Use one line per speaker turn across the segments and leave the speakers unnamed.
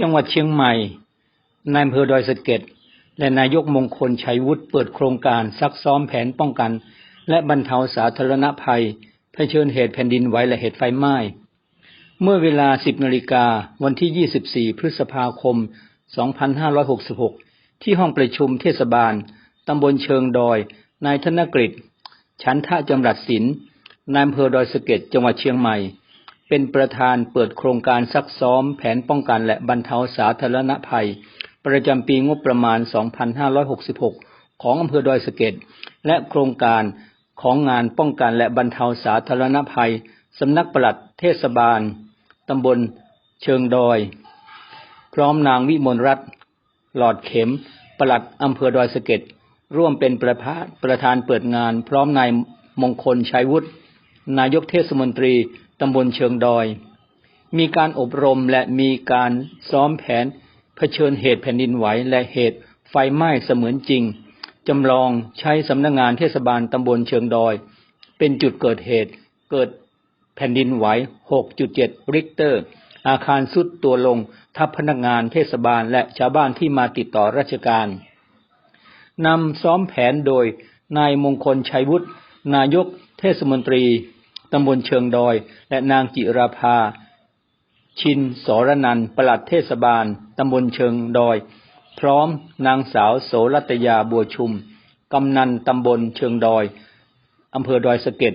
จังหวัดเชียงใหม่นายอำเภอดอยสะเก็ดและนายกมงคลชัยวุฒิเปิดโครงการซักซ้อมแผนป้องกัน และบรรเทาสาธารณภัยเผชิญเหตุแผ่นดินไหวและเหตุไฟไหม้ เมื่อเวลา 10นาฬิกาวันที่ 24 พฤษภาคม 2566 ที่ห้องประชุมเทศบาลตำบลเชิงดอย นายธนกฤษ ชันทะจำรัดศิลป์นายอำเภอดอยสะเก็ดจังหวัดเชียงใหม่ เป็นประธานเปิดโครงการซักซ้อมแผนป้องกันและบรรเทาสาธารณภัย ประจำปีงบประมาณ 2566 ของอำเภอดอยสะเก็ดและโครงการของงานป้องกันและบรรเทาสาธารณภัยสำนักปลัดเทศบาลตำบลเชิงดอย พร้อมนางวิมลรัตน์หลอดเข็ม ปลัดอำเภอดอยสะเก็ดร่วมเป็นประธานประธานเปิดงาน พร้อมนายมงคลชัยวุฒินายกเทศมนตรี ตำบลเชิงดอย มีการอบรมและมีการซ้อมแผน เผชิญเหตุแผ่นดินไหวและเหตุไฟไหม้เสมือนจริง จำลองใช้สำนักงานเทศบาลตำบลเชิงดอย เป็นจุดเกิดเหตุเกิดแผ่นดินไหว 6.7 ริกเตอร์ อาคารสุดตัวลงทับพนักงานเทศบาลและชาวบ้านที่มาติดต่อราชการ นำซ้อมแผนโดยนายมงคลชัยวุฒิ นายกเทศมนตรี ตำบลเชิงดอย และนางจิราภา ชินสรนันท์ปลัดเทศบาลตำบลเชิงดอย พร้อมนางสาวโสรัตยาบัวชุมกำนันตำบลเชิงดอยอำเภอดอยสะเก็ด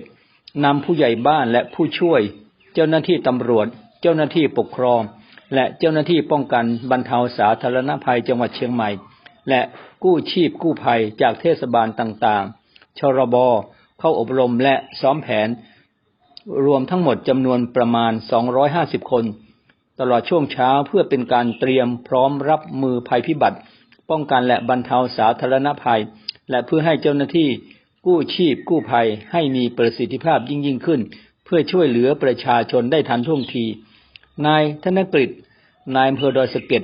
นำผู้ใหญ่บ้านและผู้ช่วย เจ้าหน้าที่ตำรวจ เจ้าหน้าที่ปกครอง และเจ้าหน้าที่ป้องกันบรรเทาสาธารณภัยจังหวัดเชียงใหม่ และกู้ชีพกู้ภัยจากเทศบาลต่างๆ ชรบเข้าอบรมและซ้อมแผน รวมทั้งหมดจำนวนประมาณ 250 คน ตลอดช่วงเช้าเพื่อเป็นการเตรียมพร้อมรับมือภัยพิบัติ ป้องกันและบรรเทาสาธารณภัย และเพื่อให้เจ้าหน้าที่กู้ชีพกู้ภัยให้มีประสิทธิภาพยิ่งยิ่งขึ้น เพื่อช่วยเหลือประชาชนได้ทันท่วงที นายธนกฤษนายอำเภอดอยสะเก็ด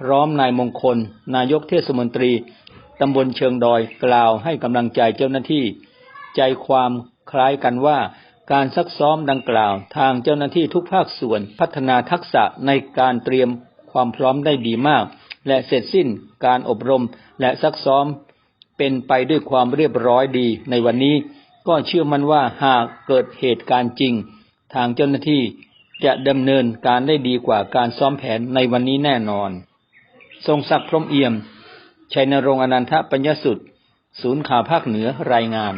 พร้อมนายมงคล นายกเทศมนตรีตำบลเชิงดอยกล่าวให้กำลังใจเจ้าหน้าที่ ใจความคล้ายกันว่า การซักซ้อมดังกล่าว ทางเจ้าหน้าที่ทุกภาคส่วนพัฒนาทักษะในการเตรียมความพร้อมได้ดีมาก และเสร็จสิ้นการอบรมและซักซ้อม เป็นไปด้วยความเรียบร้อยดี ในวันนี้ก็เชื่อมั่นว่าหากเกิดเหตุการณ์จริง ทางเจ้าหน้าที่จะดำเนินการได้ดีกว่าการซ้อมแผนในวันนี้แน่นอน ทรงศักดิ์พรมเอี่ยม ชัยนรงค์อนันทปัญญสุด ศูนย์ข่าวภาคเหนือรายงาน